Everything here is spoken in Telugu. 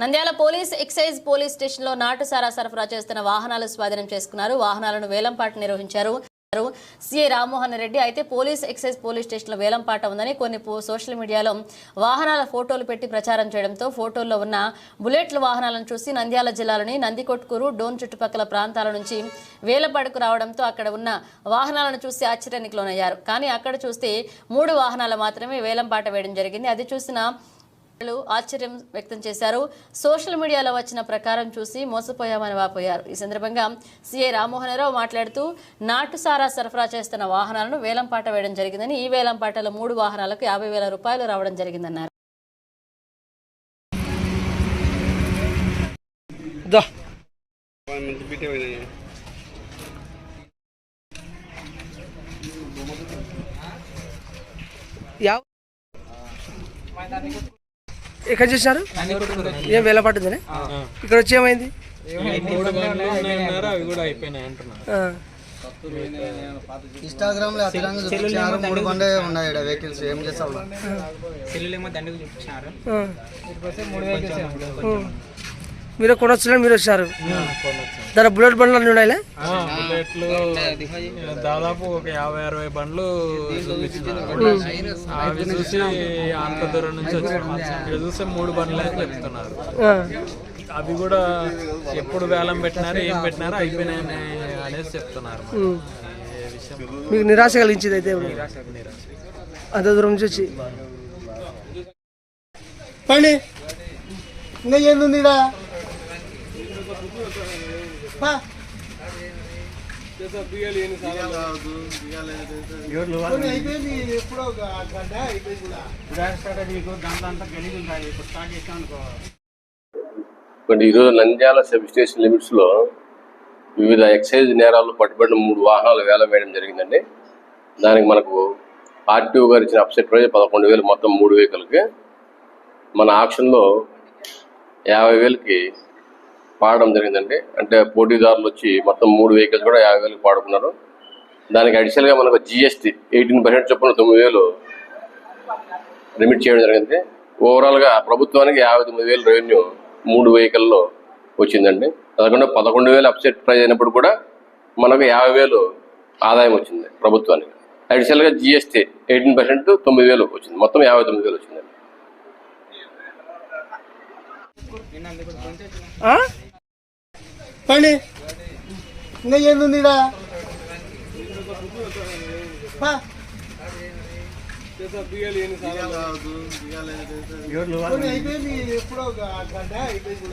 నంద్యాల పోలీస్ ఎక్సైజ్ పోలీస్ స్టేషన్లో నాటుసారా సరఫరా చేస్తున్న వాహనాలు స్వాధీనం చేసుకున్నారు. వాహనాలను వేలంపాట నిర్వహించారు. సీఐ రామ్మోహన్ రెడ్డి అయితే పోలీస్ ఎక్సైజ్ పోలీస్ స్టేషన్లో వేలంపాట ఉందని కొన్ని సోషల్ మీడియాలో వాహనాల ఫోటోలు పెట్టి ప్రచారం చేయడంతో ఫోటోల్లో ఉన్న బుల్లెట్ల వాహనాలను చూసి నంద్యాల జిల్లాలోని నందికొట్కూరు డోన్ చుట్టుపక్కల ప్రాంతాల నుంచి వేలపాడుకు రావడంతో అక్కడ ఉన్న వాహనాలను చూసి ఆశ్చర్యానికి లోనయ్యారు. కానీ అక్కడ చూస్తే మూడు వాహనాలు మాత్రమే వేలంపాట వేయడం జరిగింది. అది చూసిన ఆశ్చర్యం వ్యక్తం చేశారు. సోషల్ మీడియాలో వచ్చిన ప్రకారం చూసి మోసపోయామని వాపోయారు. ఈ సందర్భంగా సీఐ రామ్మోహనరావు మాట్లాడుతూ నాటుసారా సరఫరా చేస్తున్న వాహనాలను వేలంపాట వేయడం జరిగిందని ఈ వేలంపాటలో మూడు వాహనాలకు యాభై వేల రూపాయలు రావడం జరిగిందన్నారు. యా ఎక్కడ చేశారు ఏం వేల పట్టిందని? ఇక్కడ వచ్చి ఏమైంది? మూడు కూడా ఇన్స్టాగ్రామ్లో అతిరంగా చూపించారు మూడు బండే ఉన్నాయి ఈడ వెహికల్స్ ఏం చేస్తావు సెల్లులేమో దండకు చూపించినారు ఆ. ఆ. మీరు కొనొచ్చిన మీరు వచ్చారు. దాని బుల్లెట్ బండ్లు అన్నీ బుల్లెట్లు దాదాపు ఒక యాభై అరవై బండ్లు అవి చూసి అంత దూరం నుంచి ఇక్కడ చూస్తే మూడు బండ్లు అని చెప్తున్నారు. అవి కూడా ఎప్పుడు వేలం పెట్టినారు ఏం పెట్టినారు అయిపోయినాయి అనేసి చెప్తున్నారు. మీకు నిరాశ కలిగించింది అయితే ఇప్పుడు. నిరాశ నిరాశ. అంత దూరం నుంచి వచ్చి. పండి. ఇంకా కొన్ని ఎప్పుడో కూడా. ఇప్పుడు ఈరోజు నంద్యాల సబ్ స్టేషన్ లిమిట్స్లో వివిధ ఎక్సైజ్ నేరాలు పట్టుబడిన మూడు వాహనాలు వేలం వేయడం జరిగిందండి. దానికి మనకు ఆర్టీఓ గారు ఇచ్చిన అప్సెట్ ప్రైజ్ పదకొండు వేలు మొత్తం మూడు వెహికల్కి. మన ఆక్షన్లో యాభై వేలకి పాడడం జరిగిందండి. అంటే పోటీదారులు వచ్చి మొత్తం మూడు వెహికల్స్ కూడా యాభై వేలకు పాడుకున్నారు. దానికి అడిషనల్గా మనకు జిఎస్టీ ఎయిటీన్ పర్సెంట్ చొప్పున తొమ్మిది వేలు లిమిట్ చేయడం జరిగింది. ఓవరాల్గా ప్రభుత్వానికి యాభై తొమ్మిది వేలు రెవెన్యూ మూడు వెహికల్లో వచ్చిందండి. కాకుండా పదకొండు వేలు అప్సెట్ ప్రైజ్ అయినప్పుడు కూడా మనకు యాభై వేలు ఆదాయం వచ్చింది ప్రభుత్వానికి. అడిషనల్గా జిఎస్టీ ఎయిటీన్ పర్సెంట్ తొమ్మిది వేలు వచ్చింది. మొత్తం యాభై తొమ్మిది వేలు వచ్చిందండి. పండి ఇంకా అయిపోయింది. ఎప్పుడో గంట అయిపోయింది.